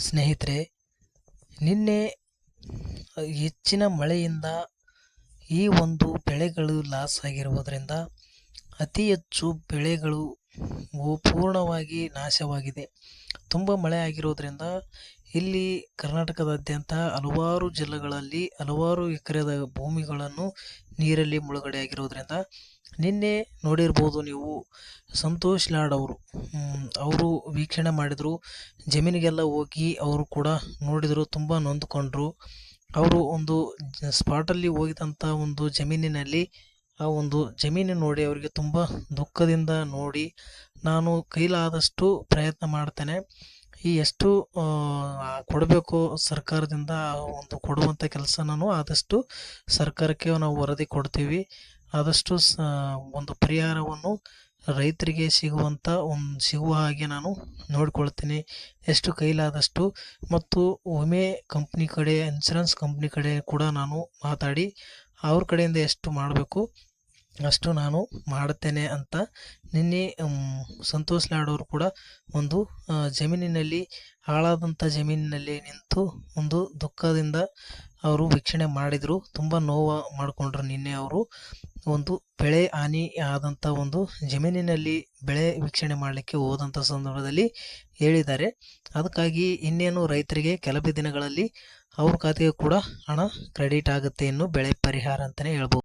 ಸ್ನೇಹಿತರೆ ನಿನ್ನೆ ಹೆಚ್ಚಿನ ಮಳೆಯಿಂದ ಈ ಒಂದು ಬೆಳೆಗಳು ಲಾಸ್ ಆಗಿರುವುದರಿಂದ ಅತಿ ಹೆಚ್ಚು ಬೆಳೆಗಳು ಪೂರ್ಣವಾಗಿ ನಾಶವಾಗಿದೆ. ತುಂಬ ಮಳೆ ಆಗಿರೋದರಿಂದ ಇಲ್ಲಿ ಕರ್ನಾಟಕದಾದ್ಯಂತ ಹಲವಾರು ಜಿಲ್ಲೆಗಳಲ್ಲಿ ಹಲವಾರು ಎಕರೆದ ಭೂಮಿಗಳನ್ನು ನೀರಲ್ಲಿ ಮುಳುಗಡೆ ಆಗಿರೋದ್ರಿಂದ ನಿನ್ನೆ ನೋಡಿರ್ಬೋದು ನೀವು ಸಂತೋಷ್ ಲಾಡ್ ಅವರು. ಅವರು ವೀಕ್ಷಣೆ ಮಾಡಿದರು. ಜಮೀನಿಗೆಲ್ಲ ಹೋಗಿ ಅವರು ಕೂಡ ನೋಡಿದರು, ತುಂಬ ನೊಂದುಕೊಂಡರು. ಅವರು ಒಂದು ಸ್ಪಾಟಲ್ಲಿ ಹೋಗಿದಂಥ ಒಂದು ಜಮೀನಿನಲ್ಲಿ ಆ ಒಂದು ಜಮೀನು ನೋಡಿ ಅವರಿಗೆ ತುಂಬ ದುಃಖದಿಂದ ನೋಡಿ ನಾನು ಕೈಲಾದಷ್ಟು ಪ್ರಯತ್ನ ಮಾಡ್ತೇನೆ. ಈ ಎಷ್ಟು ಕೊಡಬೇಕು ಸರ್ಕಾರದಿಂದ ಒಂದು ಕೊಡುವಂಥ ಕೆಲಸ ನಾನು ಆದಷ್ಟು ಸರ್ಕಾರಕ್ಕೆ ನಾವು ವರದಿ ಕೊಡ್ತೀವಿ. ಆದಷ್ಟು ಸ, ಒಂದು ಪರಿಹಾರವನ್ನು ರೈತರಿಗೆ ಸಿಗುವಂಥ ಒಂದು, ಸಿಗುವ ಹಾಗೆ ನಾನು ನೋಡಿಕೊಳ್ತೀನಿ. ಎಷ್ಟು ಕೈಲಾದಷ್ಟು ಮತ್ತು ವಿಮೆ ಕಂಪ್ನಿ ಕಡೆ, ಇನ್ಸೂರೆನ್ಸ್ ಕಂಪ್ನಿ ಕಡೆ ಕೂಡ ನಾನು ಮಾತಾಡಿ ಅವ್ರ ಕಡೆಯಿಂದ ಎಷ್ಟು ಮಾಡಬೇಕು ಅಷ್ಟು ನಾನು ಮಾಡುತ್ತೇನೆ ಅಂತ ನಿನ್ನೆ ಸಂತೋಷ್ ಲಾಡ್ ಅವರು ಕೂಡ ಒಂದು ಜಮೀನಿನಲ್ಲಿ ಹಾಳಾದಂಥ ಜಮೀನಿನಲ್ಲಿ ನಿಂತು ಒಂದು ದುಃಖದಿಂದ ಅವರು ವೀಕ್ಷಣೆ ಮಾಡಿದರು. ತುಂಬ ನೋವು ಮಾಡಿಕೊಂಡ್ರು ನಿನ್ನೆ ಅವರು. ಒಂದು ಬೆಳೆ ಹಾನಿ ಆದಂಥ ಒಂದು ಜಮೀನಿನಲ್ಲಿ ಬೆಳೆ ವೀಕ್ಷಣೆ ಮಾಡಲಿಕ್ಕೆ ಹೋದಂಥ ಸಂದರ್ಭದಲ್ಲಿ ಹೇಳಿದ್ದಾರೆ. ಅದಕ್ಕಾಗಿ ಇನ್ನೇನು ರೈತರಿಗೆ ಕೆಲವೇ ದಿನಗಳಲ್ಲಿ ಅವ್ರ ಖಾತೆಗೆ ಕೂಡ ಹಣ ಕ್ರೆಡಿಟ್ ಆಗುತ್ತೆ ಇನ್ನು ಬೆಳೆ ಪರಿಹಾರ ಅಂತಲೇ ಹೇಳ್ಬೋದು.